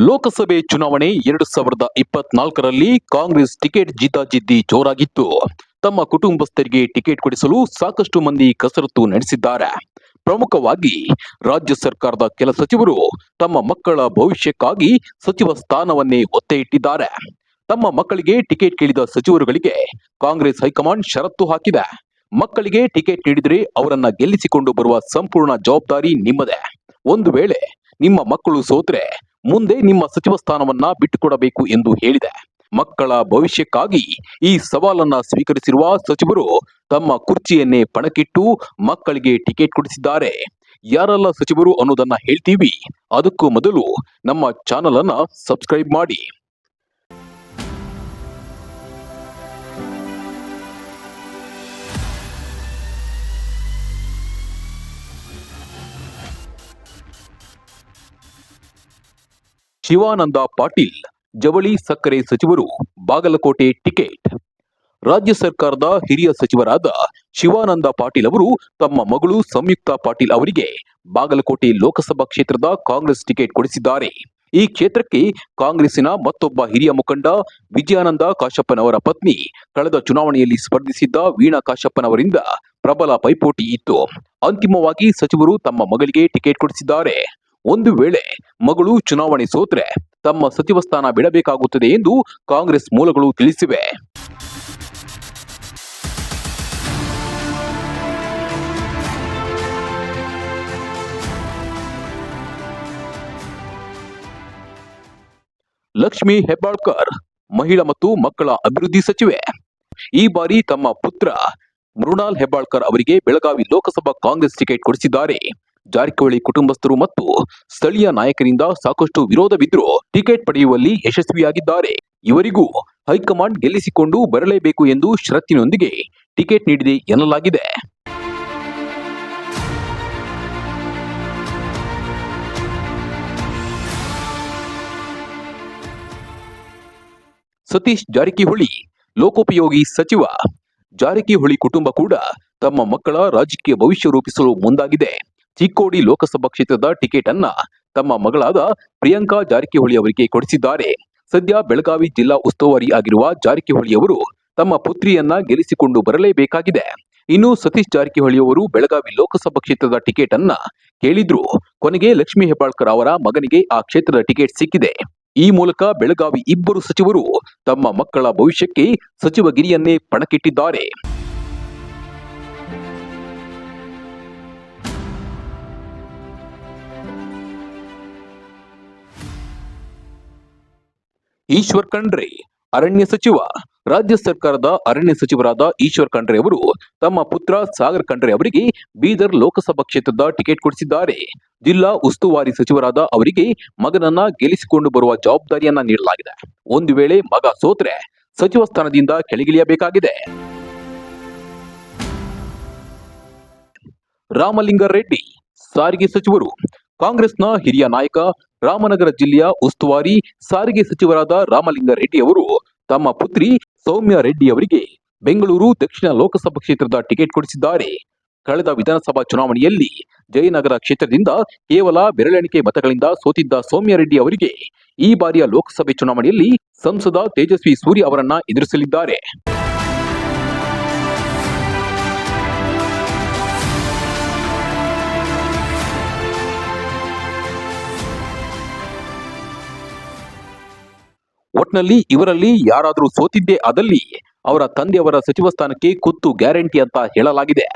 ಲೋಕಸಭೆ ಚುನಾವಣೆ ಎರಡು ಸಾವಿರದ ಇಪ್ಪತ್ನಾಲ್ಕರಲ್ಲಿ ಕಾಂಗ್ರೆಸ್ ಟಿಕೆಟ್ ಜಿದ್ದಾಜಿದ್ದಿ ಜೋರಾಗಿತ್ತು. ತಮ್ಮ ಕುಟುಂಬಸ್ಥರಿಗೆ ಟಿಕೆಟ್ ಕೊಡಿಸಲು ಸಾಕಷ್ಟು ಮಂದಿ ಕಸರತ್ತು ನಡೆಸಿದ್ದಾರೆ. ಪ್ರಮುಖವಾಗಿ ರಾಜ್ಯ ಸರ್ಕಾರದ ಕೆಲ ಸಚಿವರು ತಮ್ಮ ಮಕ್ಕಳ ಭವಿಷ್ಯಕ್ಕಾಗಿ ಸಚಿವ ಸ್ಥಾನವನ್ನೇ ಒತ್ತೆ ಇಟ್ಟಿದ್ದಾರೆ ತಮ್ಮ ಮಕ್ಕಳಿಗೆ ಟಿಕೆಟ್ ಕೇಳಿದ ಸಚಿವರುಗಳಿಗೆ ಕಾಂಗ್ರೆಸ್ ಹೈಕಮಾಂಡ್ ಷರತ್ತು ಹಾಕಿದೆ. ಮಕ್ಕಳಿಗೆ ಟಿಕೆಟ್ ನೀಡಿದರೆ ಅವರನ್ನ ಗೆಲ್ಲಿಸಿಕೊಂಡು ಬರುವ ಸಂಪೂರ್ಣ ಜವಾಬ್ದಾರಿ ನಿಮ್ಮದೇ. ಒಂದು ವೇಳೆ ನಿಮ್ಮ ಮಕ್ಕಳು ಸೋತ್ರೆ ಮುಂದೆ ನಿಮ್ಮ ಸಚಿವ ಸ್ಥಾನವನ್ನ ಬಿಟ್ಟುಕೊಡಬೇಕು ಎಂದು ಹೇಳಿದೆ. ಮಕ್ಕಳ ಭವಿಷ್ಯಕ್ಕಾಗಿ ಈ ಸವಾಲನ್ನ ಸ್ವೀಕರಿಸಿರುವ ಸಚಿವರು ತಮ್ಮ ಕುರ್ಚಿಯನ್ನೇ ಪಣಕ್ಕಿಟ್ಟು ಮಕ್ಕಳಿಗೆ ಟಿಕೆಟ್ ಕೊಡಿಸಿದ್ದಾರೆ. ಯಾರೆಲ್ಲ ಸಚಿವರು ಅನ್ನೋದನ್ನ ಹೇಳ್ತೀವಿ. ಅದಕ್ಕೂ ಮೊದಲು ನಮ್ಮ ಚಾನಲ್ ಅನ್ನ ಸಬ್ಸ್ಕ್ರೈಬ್ ಮಾಡಿ. ಶಿವಾನಂದ ಪಾಟೀಲ್, ಜವಳಿ ಸಕ್ಕರೆ ಸಚಿವರು, ಬಾಗಲಕೋಟೆ ಟಿಕೆಟ್. ರಾಜ್ಯ ಸರ್ಕಾರದ ಹಿರಿಯ ಸಚಿವರಾದ ಶಿವಾನಂದ ಪಾಟೀಲ್ ಅವರು ತಮ್ಮ ಮಗಳು ಸಂಯುಕ್ತ ಪಾಟೀಲ್ ಅವರಿಗೆ ಬಾಗಲಕೋಟೆ ಲೋಕಸಭಾ ಕ್ಷೇತ್ರದ ಕಾಂಗ್ರೆಸ್ ಟಿಕೆಟ್ ಕೊಡಿಸಿದ್ದಾರೆ. ಈ ಕ್ಷೇತ್ರಕ್ಕೆ ಕಾಂಗ್ರೆಸ್ಸಿನ ಮತ್ತೊಬ್ಬ ಹಿರಿಯ ಮುಖಂಡ ವಿಜಯಾನಂದ ಕಾಶಪ್ಪನವರ ಪತ್ನಿ ಕಳೆದ ಚುನಾವಣೆಯಲ್ಲಿ ಸ್ಪರ್ಧಿಸಿದ್ದ ವೀಣಾ ಕಾಶಪ್ಪನವರಿಂದ ಪ್ರಬಲ ಪೈಪೋಟಿ ಇತ್ತು. ಅಂತಿಮವಾಗಿ ಸಚಿವರು ತಮ್ಮ ಮಗಳಿಗೆ ಟಿಕೆಟ್ ಕೊಡಿಸಿದ್ದಾರೆ. ಒಂದು ವೇಳೆ ಮಗಳು ಚುನಾವಣೆ ಸೋತ್ರೆ ತಮ್ಮ ಸಚಿವ ಸ್ಥಾನ ಬಿಡಬೇಕಾಗುತ್ತದೆ ಎಂದು ಕಾಂಗ್ರೆಸ್ ಮೂಲಗಳು ತಿಳಿಸಿವೆ. ಲಕ್ಷ್ಮಿ ಹೆಬ್ಬಾಳ್ಕರ್, ಮಹಿಳಾ ಮತ್ತು ಮಕ್ಕಳ ಅಭಿವೃದ್ಧಿ ಸಚಿವೆ. ಈ ಬಾರಿ ತಮ್ಮ ಪುತ್ರ ಮೃಣಾಲ್ ಹೆಬ್ಬಾಳ್ಕರ್ ಅವರಿಗೆ ಬೆಳಗಾವಿ ಲೋಕಸಭಾ ಕಾಂಗ್ರೆಸ್ ಟಿಕೆಟ್ ಕೊಡಿಸಿದ್ದಾರೆ. ಜಾರಕಿಹೊಳಿ ಕುಟುಂಬಸ್ಥರು ಮತ್ತು ಸ್ಥಳೀಯ ನಾಯಕರಿಂದ ಸಾಕಷ್ಟು ವಿರೋಧವಿದ್ರೂ ಟಿಕೆಟ್ ಪಡೆಯುವಲ್ಲಿ ಯಶಸ್ವಿಯಾಗಿದ್ದಾರೆ. ಇವರಿಗೂ ಹೈಕಮಾಂಡ್ ಗೆಲ್ಲಿಸಿಕೊಂಡು ಬರಲೇಬೇಕು ಎಂದು ಷರತ್ತಿನೊಂದಿಗೆ ಟಿಕೆಟ್ ನೀಡಿದೆ ಎನ್ನಲಾಗಿದೆ. ಸತೀಶ್ ಜಾರಕಿಹೊಳಿ, ಲೋಕೋಪಯೋಗಿ ಸಚಿವ ಜಾರಕಿಹೊಳಿ ಕುಟುಂಬ ಕೂಡ ತಮ್ಮ ಮಕ್ಕಳ ರಾಜಕೀಯ ಭವಿಷ್ಯ ರೂಪಿಸಲು ಮುಂದಾಗಿದೆ. ಚಿಕ್ಕೋಡಿ ಲೋಕಸಭಾ ಕ್ಷೇತ್ರದ ಟಿಕೆಟ್ ಅನ್ನ ತಮ್ಮ ಮಗಳಾದ ಪ್ರಿಯಾಂಕಾ ಜಾರಕಿಹೊಳಿ ಅವರಿಗೆ ಕೊಡಿಸಿದ್ದಾರೆ. ಸದ್ಯ ಬೆಳಗಾವಿ ಜಿಲ್ಲಾ ಉಸ್ತುವಾರಿ ಆಗಿರುವ ಜಾರಕಿಹೊಳಿ ಅವರು ತಮ್ಮ ಪುತ್ರಿಯನ್ನ ಗೆಲ್ಲಿಸಿಕೊಂಡು ಬರಲೇಬೇಕಾಗಿದೆ. ಇನ್ನು ಸತೀಶ್ ಜಾರಕಿಹೊಳಿ ಅವರು ಬೆಳಗಾವಿ ಲೋಕಸಭಾ ಕ್ಷೇತ್ರದ ಟಿಕೆಟ್ ಅನ್ನ ಕೇಳಿದ್ರು. ಕೊನೆಗೆ ಲಕ್ಷ್ಮೀ ಹೆಬ್ಬಾಳ್ಕರ್ ಅವರ ಮಗನಿಗೆ ಆ ಕ್ಷೇತ್ರದ ಟಿಕೆಟ್ ಸಿಕ್ಕಿದೆ. ಈ ಮೂಲಕ ಬೆಳಗಾವಿ ಇಬ್ಬರು ಸಚಿವರು ತಮ್ಮ ಮಕ್ಕಳ ಭವಿಷ್ಯಕ್ಕೆ ಸಚಿವ ಗಿರಿಯನ್ನೇ ಪಣಕ್ಕಿಟ್ಟಿದ್ದಾರೆ. ಈಶ್ವರ್ ಖಂಡ್ರೆ. ಅರಣ್ಯ ಸಚಿವ, ರಾಜ್ಯ ಸರ್ಕಾರದ ಅರಣ್ಯ ಸಚಿವರಾದ ಈಶ್ವರ್ ಖಂಡ್ರೆ ಅವರು ತಮ್ಮ ಪುತ್ರ ಸಾಗರ್ ಖಂಡ್ರೆ ಅವರಿಗೆ ಬೀದರ್ ಲೋಕಸಭಾ ಕ್ಷೇತ್ರದ ಟಿಕೆಟ್ ಕೊಡಿಸಿದ್ದಾರೆ. ಜಿಲ್ಲಾ ಉಸ್ತುವಾರಿ ಸಚಿವರಾದ ಅವರಿಗೆ ಮಗನನ್ನ ಗೆಲ್ಲಿಸಿಕೊಂಡು ಬರುವ ಜವಾಬ್ದಾರಿಯನ್ನ ನೀಡಲಾಗಿದೆ. ಒಂದು ವೇಳೆ ಮಗ ಸೋತ್ರೆ ಸಚಿವ ಸ್ಥಾನದಿಂದ ಕೆಳಗಿಳಿಯಬೇಕಾಗಿದೆ. ರಾಮಲಿಂಗಾರೆಡ್ಡಿ, ಸಾರಿಗೆ ಸಚಿವರು ಕಾಂಗ್ರೆಸ್ನ ಹಿರಿಯ ನಾಯಕ ರಾಮನಗರ ಜಿಲ್ಲೆಯ ಉಸ್ತುವಾರಿ ಸಾರಿಗೆ ಸಚಿವರಾದ ರಾಮಲಿಂಗಾರೆಡ್ಡಿ ಅವರು, ತಮ್ಮ ಪುತ್ರಿ ಸೌಮ್ಯ ರೆಡ್ಡಿ ಅವರಿಗೆ ಬೆಂಗಳೂರು ದಕ್ಷಿಣ ಲೋಕಸಭಾ ಕ್ಷೇತ್ರದ ಟಿಕೆಟ್ ಕೊಡಿಸಿದ್ದಾರೆ. ಕಳೆದ ವಿಧಾನಸಭಾ ಚುನಾವಣೆಯಲ್ಲಿ ಜಯನಗರ ಕ್ಷೇತ್ರದಿಂದ ಕೇವಲ ಬೆರಳೆಣಿಕೆ ಮತಗಳಿಂದ ಸೋತಿದ್ದ ಸೌಮ್ಯ ರೆಡ್ಡಿ ಅವರಿಗೆ ಈ ಬಾರಿಯ ಲೋಕಸಭೆ ಚುನಾವಣೆಯಲ್ಲಿ ಸಂಸದ ತೇಜಸ್ವಿ ಸೂರ್ಯ ಅವರನ್ನ ಎದುರಿಸಲಿದ್ದಾರೆ. ಒಟ್ನಲ್ಲಿ ಇವರಲ್ಲಿ ಯಾರಾದರೂ ಸೋತಿದ್ದೇ ಆದಲ್ಲಿ ಅವರ ತಂದೆಯವರ ಸಚಿವ ಸ್ಥಾನಕ್ಕೆ ಕುತ್ತು ಗ್ಯಾರಂಟಿ ಅಂತ ಹೇಳಲಾಗಿದೆ.